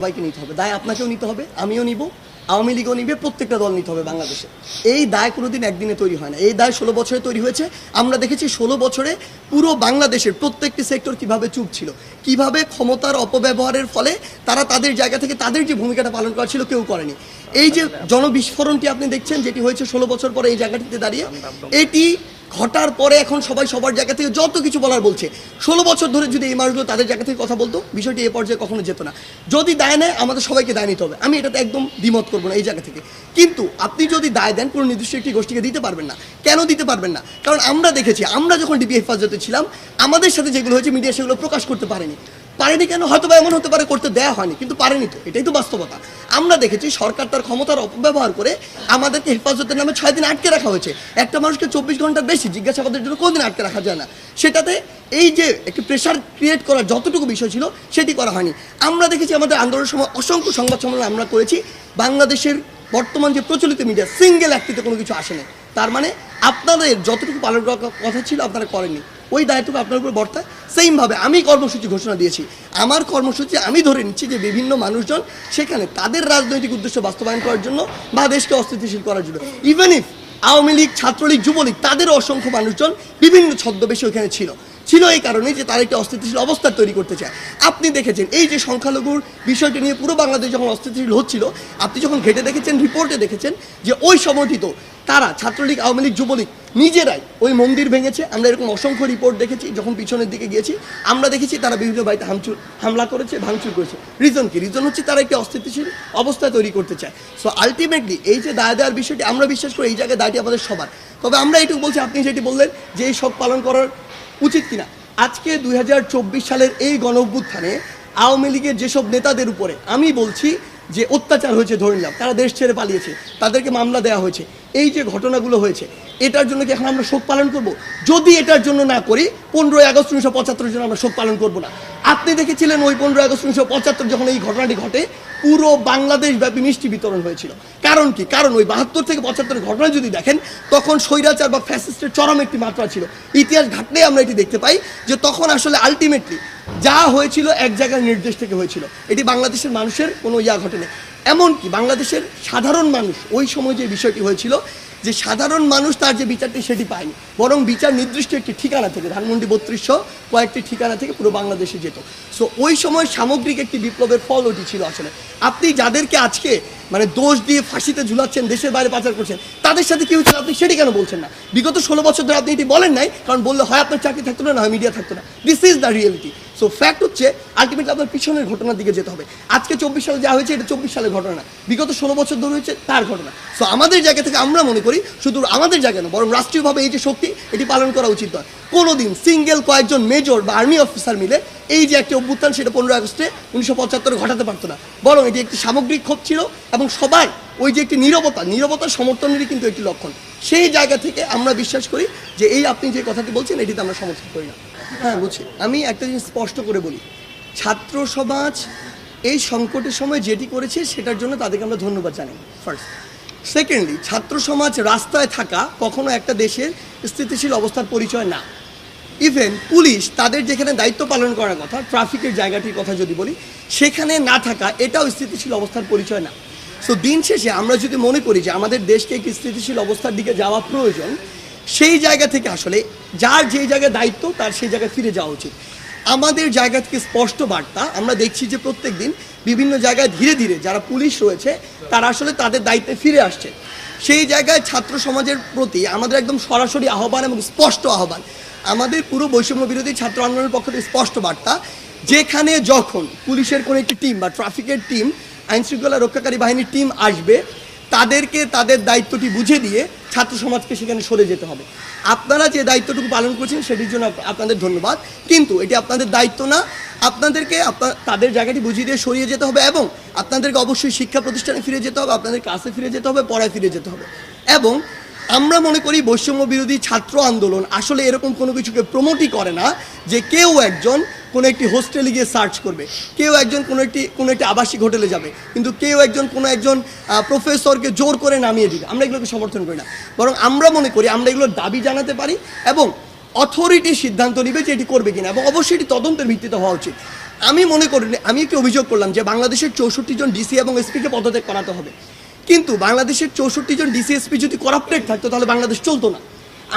সবাইকে নিতে হবে। দায় আপনাকেও নিতে হবে, আমিও নিব, আওয়ামী লীগও নিবে, প্রত্যেকটা দল নিতে হবে বাংলাদেশে। এই দায় কোনোদিন একদিনে তৈরি হয় না। এই দায় ষোলো বছরে তৈরি হয়েছে। আমরা দেখেছি ষোলো বছরে পুরো বাংলাদেশের প্রত্যেকটি সেক্টর কীভাবে চুপ ছিল, কীভাবে ক্ষমতার অপব্যবহারের ফলে তারা তাদের জায়গা থেকে তাদের যে ভূমিকাটা পালন করা ছিল কেউ করেনি। এই যে জনবিস্ফোরণটি আপনি দেখছেন, যেটি হয়েছে ষোলো বছর পরে এই জায়গাটিতে দাঁড়িয়ে, এটি ঘটার পরে এখন সবাই সবার জায়গা থেকে যত কিছু বলার বলছে। ষোলো বছর ধরে যদি এই মানুষগুলো তাদের জায়গা থেকে কথা বলতো, বিষয়টি এ পর্যায়ে কখনো যেত না। যদি দায় নেয়, আমাদের সবাইকে দায় নিতে হবে। আমি এটাতে একদম দ্বিমত করব না এই জায়গা থেকে। কিন্তু আপনি যদি দায় দেন, কোনো নির্দিষ্ট একটি গোষ্ঠীকে দিতে পারবেন না। কেন দিতে পারবেন না? কারণ আমরা দেখেছি, আমরা যখন ডিবি হেফাজতে ছিলাম, আমাদের সাথে যেগুলো হয়েছে মিডিয়া সেগুলো প্রকাশ করতে পারেনি। পারেনি কেন? হয়তো বা এমন হতে পারে, করতে দেয়া হয়নি, কিন্তু পারেনি তো। এটাই তো বাস্তবতা। আমরা দেখেছি সরকার তার ক্ষমতার অপব্যবহার করে আমাদেরকে হেফাজতের নামে ছয় দিন আটকে রাখা হয়েছে। একটা মানুষকে চব্বিশ ঘণ্টার বেশি জিজ্ঞাসাবাদের জন্য কোনদিন আটকে রাখা যায় না। সেটাতে এই যে একটি প্রেশার ক্রিয়েট করার যতটুকু বিষয় ছিল, সেটি করা হয়নি। আমরা দেখেছি আমাদের আন্দোলনের সময় অসংখ্য সংবাদ সম্মেলন আমরা করেছি। বাংলাদেশের বর্তমান যে প্রচলিত মিডিয়া সিঙ্গেল একটিতে কোনো কিছু আসেনি তার মানে আপনাদের যতটুকু পালন করার কথা ছিল, আপনারা করেননি। ওই দায়টুকু আপনার উপর বর্তায়। সেইমভাবে আমি কর্মসূচি ঘোষণা দিয়েছি। আমার কর্মসূচি আমি ধরে নিচ্ছি যে বিভিন্ন মানুষজন সেখানে তাদের রাজনৈতিক উদ্দেশ্য বাস্তবায়ন করার জন্য বা দেশকে অস্থিতিশীল করার জন্য। ইভেন ইফ আওয়ামী লীগ, ছাত্রলীগ, যুবলীগ, তাদের অসংখ্য মানুষজন বিভিন্ন ছদ্মবেশে ওখানে ছিল। ছিল এই কারণে যে তারা একটি অস্থিতিশীল অবস্থা তৈরি করতে চায়। আপনি দেখেছেন, এই যে সংখ্যালঘুর বিষয়টি নিয়ে পুরো বাংলাদেশ যখন অস্থিতিশীল হচ্ছিল, আপনি যখন ঘেটে দেখেছেন, রিপোর্টে দেখেছেন যে ওই সমর্থিত তারা, ছাত্রলীগ, আওয়ামী লীগ, যুবলীগ নিজেরাই ওই মন্দির ভেঙেছে। আমরা এরকম অসংখ্য রিপোর্ট দেখেছি, যখন পিছনের দিকে গিয়েছি, আমরা দেখেছি তারা বিভিন্ন বাড়িতে হামচুর, হামলা করেছে, ভাঙচুর করেছে। রিজন কি? রিজন হচ্ছে তারা একটি অস্থিতিশীল অবস্থা তৈরি করতে চায়। সো আলটিমেটলি এই যে দায় দেওয়ার বিষয়টি, আমরা বিশ্বাস করি এই জায়গায় দায়টি আমাদের সবার। তবে আমরা এটুকু বলছি, আপনি যেটি বললেন যে এই সব পালন করার উচিত কিনা? আজকে দুই হাজার চব্বিশ সালের এই গণ আওয়ামী লীগের যেসব নেতাদের উপরে আমি বলছি যে অত্যাচার হয়েছে, ধরে নিলাম, তারা দেশ ছেড়ে পালিয়েছে, তাদেরকে মামলা দেওয়া হয়েছে, এই যে ঘটনাগুলো হয়েছে, এটার জন্য কি এখন আমরা শোক পালন করব? যদি এটার জন্য না করি, পনেরোই আগস্ট উনিশশো পঁচাত্তরের জন্য আমরা শোক পালন করব না। আপনি দেখেছিলেন ওই পনেরোই আগস্ট উনিশশো পঁচাত্তর যখন এই ঘটনাটি ঘটে, পুরো বাংলাদেশ ব্যাপী মিষ্টি বিতরণ হয়েছিল। কারণ কি? কারণ ওই বাহাত্তর থেকে পঁচাত্তরের ঘটনা যদি দেখেন, তখন স্বৈরাচার বা ফ্যাসিস্টের চরম একটি মাত্রা ছিল। ইতিহাস ঘাটলে আমরা এটি দেখতে পাই যে তখন আসলে আলটিমেটলি যা হয়েছিল এক জায়গার নির্দেশ থেকে হয়েছিল। এটি বাংলাদেশের মানুষের কোনো ইয়া ঘটেনি। এমনকি বাংলাদেশের সাধারণ মানুষ ওই সময় যে বিষয়টি হয়েছিল যে সাধারণ মানুষ তার যে বিচারটি সেটি পায়নি। বরং বিচার নির্দিষ্ট একটি ঠিকানা থেকে, ধানমন্ডি বত্রিশশো কয়েকটি ঠিকানা থেকে পুরো বাংলাদেশে যেত। সো ওই সময় সামগ্রিক একটি বিপ্লবের ফল ওটি ছিল আসলে। আপনি যাদেরকে আজকে মানে দোষ দিয়ে ফাঁসিতে ঝুলাচ্ছেন, দেশের বাইরে পাচার করছেন, তাদের সাথে কি হয়েছিল? আপনি সেটি কেন বলছেন না? বিগত ষোলো বছর ধরে আপনি এটি বলেন নাই, কারণ বললে হয় আপনার চাকরি থাকতো না হয় মিডিয়া থাকতো না। This is the reality so fact হচ্ছে আলটিমেটলি আপনার পিছনের ঘটনার দিকে যেতে হবে। আজকে চব্বিশ সালে যা হয়েছে, এটা চব্বিশ সালের ঘটনা বিগত ষোলো বছর ধরে হয়েছে তার ঘটনা। সো আমাদের জায়গা থেকে আমরা মনে করি শুধু আমাদের জায়গা না বরং রাষ্ট্রীয়ভাবে এই যে শক্তি, এটি পালন করা উচিত নয়। কোনোদিন সিঙ্গেল কয়েকজন মেজর বা আর্মি অফিসার মিলে এই যে একটি অভ্যুত্থান, সেটা পনেরো আগস্টে উনিশশো পঁচাত্তরে ঘটাতে পারতো না। বরং এটি একটি সামগ্রিক ক্ষোভ ছিল এবং সবাই ওই যে একটি নীরবতা নীরবতার সমর্থনেরই কিন্তু একটি লক্ষণ। সেই জায়গা থেকে আমরা বিশ্বাস করি যে এই আপনি যে কথাটি বলছেন, এটিতে আমরা সমর্থন করি না। হ্যাঁ বুঝছি। আমি একটা জিনিস স্পষ্ট করে বলি। ছাত্র সমাজ এই সংকটের সময় যেটি করেছে, সেটার জন্য তাদেরকে আমরা ধন্যবাদ জানাই। ফার্স্ট সেকেন্ডলি ছাত্র সমাজ রাস্তায় থাকা কখনো একটা দেশের স্থিতিশীল অবস্থার পরিচয় না। ইভেন পুলিশ তাদের যেখানে দায়িত্ব পালন করার কথা ট্রাফিকের জায়গাটির কথা যদি বলি, সেখানে না থাকা এটাও স্থিতিশীল অবস্থার পরিচয় না। সো দিন শেষে আমরা যদি মনে করি যে আমাদের দেশকে একটি স্থিতিশীল অবস্থার দিকে যাওয়া প্রয়োজন, সেই জায়গা থেকে আসলে যার যেই জায়গায় দায়িত্ব, তার সেই জায়গায় ফিরে যাওয়া উচিত। আমাদের জায়গা থেকে স্পষ্ট বার্তা, আমরা দেখছি যে প্রত্যেক দিন বিভিন্ন জায়গায় ধীরে ধীরে যারা পুলিশ রয়েছে, তারা আসলে তাদের দায়িত্বে ফিরে আসছে। সেই জায়গায় ছাত্র সমাজের প্রতি আমাদের একদম সরাসরি আহ্বান এবং স্পষ্ট আহ্বান। আমাদের পুরো বৈষম্য বিরোধী ছাত্র আন্দোলনের পক্ষ থেকে স্পষ্ট বার্তা, যেখানে যখন পুলিশের কোনো একটি টিম বা ট্রাফিকের টিম আইনশৃঙ্খলা রক্ষাকারী বাহিনীর টিম আসবে তাদেরকে তাদের দায়িত্বটি বুঝে দিয়ে ছাত্র সমাজকে সেখানে সরে যেতে হবে। আপনারা যে দায়িত্বটুকু পালন করছেন সেটির জন্য আপনাদের ধন্যবাদ। কিন্তু এটি আপনাদের দায়িত্ব না। আপনাদেরকে আপনার তাদের জায়গাটি বুঝিয়ে দিয়ে সরিয়ে যেতে হবে এবং আপনাদেরকে অবশ্যই শিক্ষা প্রতিষ্ঠানে ফিরে যেতে হবে, আপনাদের ক্লাসে ফিরে যেতে হবে, পড়ায় ফিরে যেতে হবে। এবং আমরা মনে করি বৈষম্য বিরোধী ছাত্র আন্দোলন আসলে এরকম কোনো কিছুকে প্রমোটই করে না যে কেউ একজন কোনো একটি হোস্টেলে গিয়ে সার্চ করবে। কেউ একজন কোনো একটি কোনো একটি আবাসিক হোটেলে যাবে, কিন্তু কেউ একজন কোনো একজন প্রফেসরকে জোর করে নামিয়ে দিবে। আমরা এগুলোকে সমর্থন করি না। বরং আমরা মনে করি আমরা এগুলোর দাবি জানাতে পারি এবং অথরিটি সিদ্ধান্ত নিবে যে এটি করবে কিনা এবং অবশ্যই এটি তদন্তের ভিত্তিতে হওয়া উচিত। আমি মনে করি, আমি একটি অভিযোগ করলাম যে বাংলাদেশের চৌষট্টি জন ডিসি এবং এসপিকে পদত্যাগ করাতে হবে। কিন্তু বাংলাদেশের চৌষট্টি জন ডিসিএসপি যদি করাপ্টেড থাকতো তাহলে বাংলাদেশ চলতো না।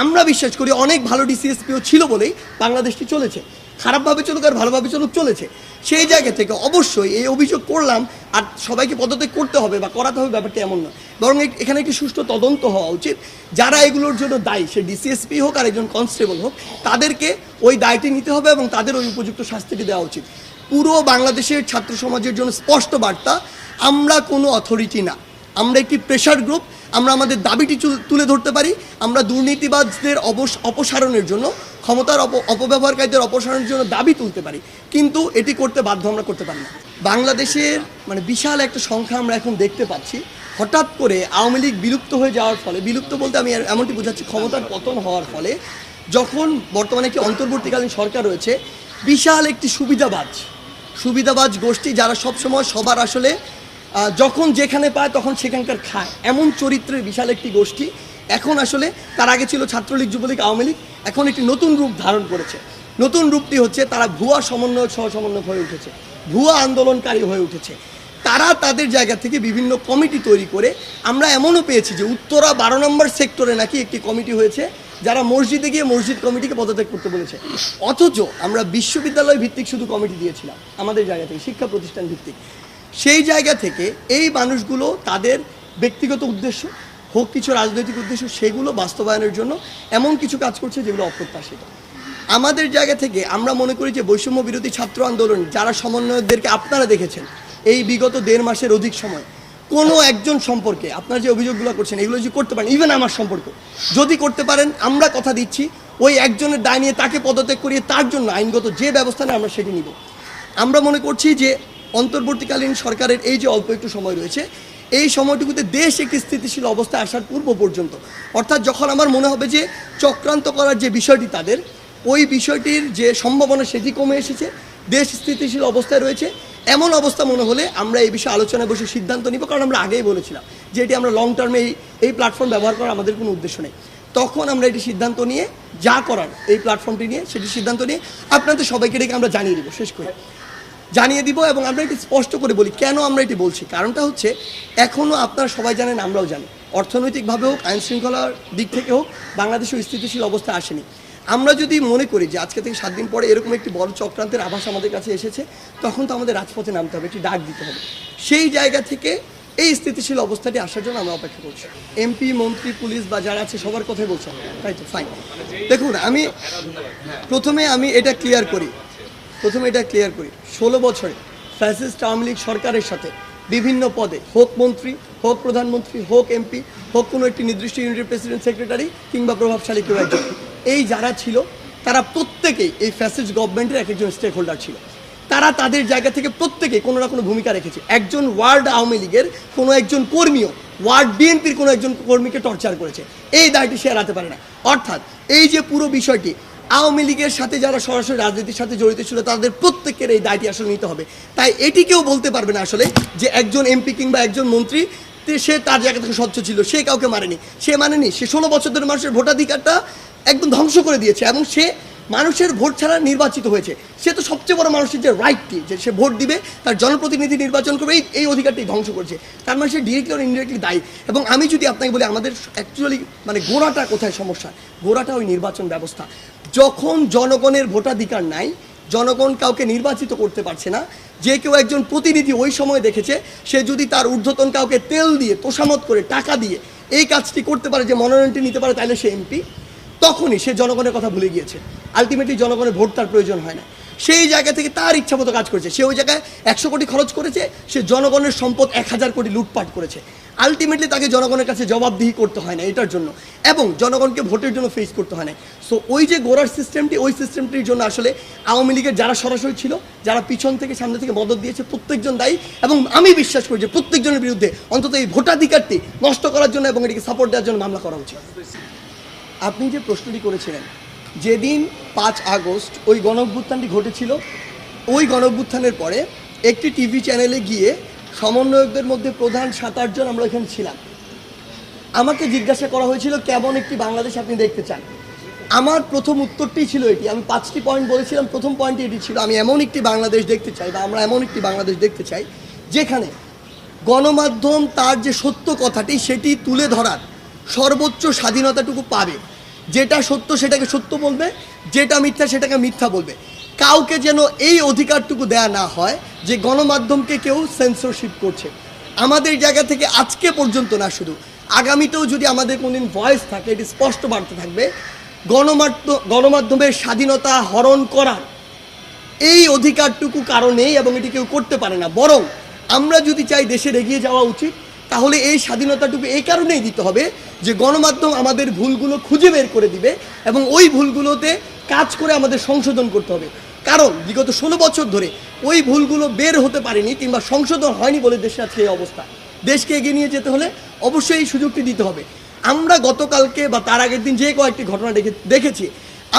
আমরা বিশ্বাস করি অনেক ভালো ডিসিএসপিও ছিল বলেই বাংলাদেশটি চলেছে। খারাপভাবে চলুক আর ভালোভাবে চলুক চলেছে। সেই জায়গা থেকে অবশ্যই এই অভিযোগ করলাম আর সবাইকে পদত্যাগ করতে হবে বা করাতে হবে ব্যাপারটা এমন নয় বরং এখানে একটি সুষ্ঠু তদন্ত হওয়া উচিত। যারা এগুলোর জন্য দায়ী, সে ডিসিএসপি হোক আর একজন কনস্টেবল হোক, তাদেরকে ওই দায়টি নিতে হবে এবং তাদের ওই উপযুক্ত শাস্তিটি দেওয়া উচিত। পুরো বাংলাদেশের ছাত্র সমাজের জন্য স্পষ্ট বার্তা, আমরা কোনো অথরিটি না। আমরা একটি প্রেশার গ্রুপ আমরা আমাদের দাবিটি তুলে ধরতে পারি। আমরা দুর্নীতিবাজদের অবস- অপসারণের জন্য ক্ষমতার অপ, অপব্যবহারকারীদের অপসারণের জন্য দাবি তুলতে পারি। কিন্তু এটি করতে বাধ্য আমরা করতে পারি না। বাংলাদেশের মানে বিশাল একটা সংখ্যা আমরা এখন দেখতে পাচ্ছি। হঠাৎ করে আওয়ামী লীগ বিলুপ্ত হয়ে যাওয়ার ফলে, বিলুপ্ত বলতে আমি এমনটি বোঝাচ্ছি, ক্ষমতার পতন হওয়ার ফলে যখন বর্তমানে একটি অন্তর্বর্তীকালীন সরকার রয়েছে, বিশাল একটি সুবিধাবাজ সুবিধাবাজ গোষ্ঠী যারা সবসময় সবার আসলে যখন যেখানে পায় তখন সেখানকার খায়। এমন চরিত্রের বিশাল একটি গোষ্ঠী এখন আসলে তার আগে ছিল ছাত্রলীগ, যুবলীগ, আওয়ামী লীগ। এখন একটি নতুন রূপ ধারণ করেছে। নতুন রূপটি হচ্ছে তারা ভুয়া সমন্বয়ক সহ সমন্বয়ক হয়ে উঠেছে। ভুয়া আন্দোলনকারী হয়ে উঠেছে। তারা তাদের জায়গা থেকে বিভিন্ন কমিটি তৈরি করে আমরা এমনও পেয়েছি যে উত্তরা বারো নম্বর সেক্টরে নাকি একটি কমিটি হয়েছে যারা মসজিদে গিয়ে মসজিদ কমিটিকে পদত্যাগ করতে বলেছে। অথচ আমরা বিশ্ববিদ্যালয় ভিত্তিক শুধু কমিটি দিয়েছিলাম, আমাদের জায়গা থেকে, শিক্ষা প্রতিষ্ঠান ভিত্তিক। সেই জায়গা থেকে এই মানুষগুলো তাদের ব্যক্তিগত উদ্দেশ্য হোক কিছু রাজনৈতিক উদ্দেশ্য, সেগুলো বাস্তবায়নের জন্য এমন কিছু কাজ করছে যেগুলো অপ্রত্যাশিত। আমাদের জায়গা থেকে আমরা মনে করি যে বৈষম্য বিরোধী ছাত্র আন্দোলন যারা সমন্বয়কদেরকে আপনারা দেখেছেন, এই বিগত দেড় মাসের অধিক সময়, কোনো একজন সম্পর্কে আপনারা যে অভিযোগগুলো করছেন, এগুলো যদি করতে পারেন ইভেন আমার সম্পর্ক, যদি করতে পারেন, আমরা কথা দিচ্ছি, ওই একজনের দায় নিয়ে তাকে পদত্যাগ করিয়ে তার জন্য আইনগত যে ব্যবস্থা নেয় আমরা সেটি নিব। আমরা মনে করছি যে অন্তর্বর্তীকালীন সরকারের এই যে অল্প একটু সময় রয়েছে এই সময়টুকুতে দেশ একটি স্থিতিশীল অবস্থায় আসার পূর্ব পর্যন্ত। অর্থাৎ যখন আমার মনে হবে যে চক্রান্ত করার যে বিষয়টি তাদের, ওই বিষয়টির যে সম্ভাবনা সেটি কমে এসেছে, দেশ স্থিতিশীল অবস্থায় রয়েছে। এমন অবস্থা মনে হলে আমরা এই বিষয়ে আলোচনায় বসে সিদ্ধান্ত নিব, কারণ আমরা আগেই বলেছিলাম যে এটি আমরা লং টার্মে এই এই প্ল্যাটফর্ম ব্যবহার করার আমাদের কোনো উদ্দেশ্য নেই। তখন আমরা এটি সিদ্ধান্ত নিয়ে যা করার এই প্ল্যাটফর্মটি নিয়ে সেটি সিদ্ধান্ত নিয়ে আপনাদের সবাইকে ডেকে আমরা জানিয়ে দিব, শেষ করে। জানিয়ে দিব এবং আমরা এটি স্পষ্ট করে বলি। কেন আমরা এটি বলছি? কারণটা হচ্ছে এখনও আপনারা সবাই জানেন, আমরাও জানি। অর্থনৈতিকভাবে হোক আইন শৃঙ্খলার দিক থেকে হোক, বাংলাদেশও স্থিতিশীল অবস্থা আসেনি। আমরা যদি মনে করি যে আজকে থেকে সাত দিন পরে এরকম একটি বড় চক্রান্তের আভাস আমাদের কাছে এসেছে, তখন তো আমাদের রাজপথে নামতে হবে একটি ডাক দিতে হবে। সেই জায়গা থেকে এই স্থিতিশীল অবস্থাটি আসার জন্য আমরা অপেক্ষা করছি। এমপি, মন্ত্রী, পুলিশ বা যারা আছে, সবার কথাই বলছেন তাই তো? ফাইন দেখুন, আমি প্রথমে আমি এটা ক্লিয়ার করি। প্রথমে এটা ক্লিয়ার করি। ষোলো বছরে ফ্যাসিস্ট আওয়ামী লীগ সরকারের সাথে বিভিন্ন পদে হোক মন্ত্রী, হোক প্রধানমন্ত্রী, হোক এমপি হোক কোনো একটি নির্দিষ্ট ইউনিটের প্রেসিডেন্ট সেক্রেটারি কিংবা প্রভাবশালী কেউ একজন। এই যারা ছিল, তারা প্রত্যেকেই এই ফ্যাসিস্ট গভর্নমেন্টের এক একজন স্টেক হোল্ডার ছিল। তারা তাদের জায়গা থেকে প্রত্যেকে কোনো না কোনো ভূমিকা রেখেছে। একজন ওয়ার্ড আওয়ামী লীগের কোনো একজন কর্মীও ওয়ার্ড বিএনপির কোনো একজন কর্মীকে টর্চার করেছে। এই দায়টি সে এড়াতে পারে না। অর্থাৎ এই যে পুরো বিষয়টি আওয়ামী লীগের সাথে যারা সরাসরি রাজনীতির সাথে জড়িত ছিল, তাদের প্রত্যেকের এই দায়টি আসলে নিতে হবে। তাই এটি কেউ বলতে পারবে না আসলে যে একজন এমপি কিংবা একজন মন্ত্রী সে তার জায়গা থেকে স্বচ্ছ ছিল, সে কাউকে মারেনি। সে মানেনি, সে ষোলো বছর ধরে মানুষের ভোটাধিকারটা একদম ধ্বংস করে দিয়েছে এবং সে মানুষের ভোট ছাড়া নির্বাচিত হয়েছে। সে তো সবচেয়ে বড় মানুষের যে রাইটটি যে সে ভোট দিবে, তার জনপ্রতিনিধি নির্বাচন করবে, এই এই অধিকারটি ধ্বংস করছে। তার মানে সে ডিরেক্টলি ইনডিরেক্টলি দায়ী। এবং আমি যদি আপনাকে বলি, আমাদের অ্যাকচুয়ালি মানে গোড়াটা কোথায় সমস্যা? গোড়াটা ওই নির্বাচন ব্যবস্থা। যখন জনগণের ভোটাধিকার নাই, জনগণ কাউকে নির্বাচিত করতে পারছে না, যে কেউ একজন প্রতিনিধি ওই সময় দেখেছে, সে যদি তার ঊর্ধ্বতন কাউকে তেল দিয়ে তোষামত করে, টাকা দিয়ে এই কাজটি করতে পারে, যে মনোনয়নটি নিতে পারে, তাহলে সে এমপি, তখনই সে জনগণের কথা ভুলে গিয়েছে। আলটিমেটলি জনগণের ভোট তার প্রয়োজন হয় না। সেই জায়গা থেকে তার ইচ্ছা মতো কাজ করেছে। সে ওই জায়গায় একশো কোটি খরচ করেছে, সে জনগণের সম্পদ এক হাজার কোটি লুটপাট করেছে। আলটিমেটলি তাকে জনগণের কাছে জবাবদিহি করতে হয় না এটার জন্য, এবং জনগণকে ভোটের জন্য ফেস করতে হয় না। সো ওই যে গোড়ার সিস্টেমটি ওই সিস্টেমটির জন্য আসলে আওয়ামী লীগের যারা সরাসরি ছিল, যারা পিছন থেকে সামনে থেকে মদত দিয়েছে, প্রত্যেকজন দায়ী, এবং আমি বিশ্বাস করি যে প্রত্যেকজনের বিরুদ্ধে অন্তত এই ভোটাধিকারটি নষ্ট করার জন্য এবং এটিকে সাপোর্ট দেওয়ার জন্য মামলা করা উচিত। আপনি যে প্রশ্নটি করেছিলেন যেদিন পাঁচ আগস্ট ওই গণঅভ্যুত্থানটি ঘটেছিল, ওই গণঅভ্যুত্থানের পরে একটি টিভি চ্যানেলে গিয়ে সমন্বয়কদের মধ্যে প্রধান সাত আটজন আমরা এখানে ছিলাম। আমাকে জিজ্ঞাসা করা হয়েছিল, কেমন একটি বাংলাদেশ আপনি দেখতে চান? আমার প্রথম উত্তরটাই ছিল এটি। আমি পাঁচটি পয়েন্ট বলেছিলাম, প্রথম পয়েন্ট এটি ছিল, আমি এমন একটি বাংলাদেশ দেখতে চাই বা আমরা এমন একটি বাংলাদেশ দেখতে চাই যেখানে গণমাধ্যম তার যে সত্য কথাটি সেটি তুলে ধরার সর্বোচ্চ স্বাধীনতাটুকু পাবে। যেটা সত্য সেটাকে সত্য বলবে, যেটা মিথ্যা সেটাকে মিথ্যা বলবে। কাউকে যেন এই অধিকারটুকু দেয়া না হয় যে গণমাধ্যমকে কেউ সেন্সরশিপ করছে। আমাদের জায়গা থেকে আজকে পর্যন্ত না শুধু, আগামীতেও যদি আমাদের কোনদিন ভয়েস থাকে, এটি স্পষ্ট বার্তা থাকবে গণমাধ্যম গণমাধ্যমের স্বাধীনতা হরণ করার এই অধিকারটুকু কারণেই এবং এটি কেউ করতে পারে না। বরং আমরা যদি চাই দেশের এগিয়ে যাওয়া উচিত তাহলে এই স্বাধীনতাটুকু এই কারণেই দিতে হবে যে গণমাধ্যম আমাদের ভুলগুলো খুঁজে বের করে দিবে এবং ওই ভুলগুলোতে কাজ করে আমাদের সংশোধন করতে হবে। কারণ বিগত ষোলো বছর ধরে ওই ভুলগুলো বের হতে পারেনি কিংবা সংশোধন হয়নি বলে দেশে আজকে এই অবস্থা। দেশকে এগিয়ে নিয়ে যেতে হলে অবশ্যই এই সুযোগটি দিতে হবে। আমরা গতকালকে বা তার আগের দিন যে কয়েকটি ঘটনা দেখে দেখেছি,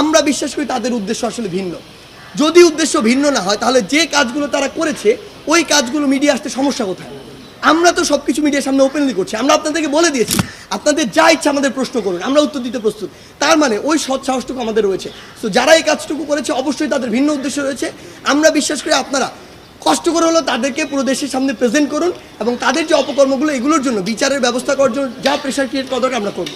আমরা বিশ্বাস করি তাদের উদ্দেশ্য আসলে ভিন্ন। যদি উদ্দেশ্য ভিন্ন না হয়, তাহলে যে কাজগুলো তারা করেছে, ওই কাজগুলো মিডিয়া আসতে সমস্যা কোথায়? আমরা তো সব কিছু মিডিয়ার সামনে ওপেনলি করছি। আমরা আপনাদেরকে বলে দিয়েছি, আপনাদের যা ইচ্ছা আমাদের প্রশ্ন করুন, আমরা উত্তর দিতে প্রস্তুত। তার মানে ওই সৎ সাহসটুকু আমাদের রয়েছে। তো যারা এই কাজটুকু করেছে, অবশ্যই তাদের ভিন্ন উদ্দেশ্য রয়েছে। আমরা বিশ্বাস করি আপনারা কষ্ট করে হলো তাদেরকে পুরো দেশের সামনে প্রেজেন্ট করুন এবং তাদের যে অপকর্মগুলো, এগুলোর জন্য বিচারের ব্যবস্থা করার জন্য যা প্রেশার ক্রিয়েট করা দরকার আমরা করব।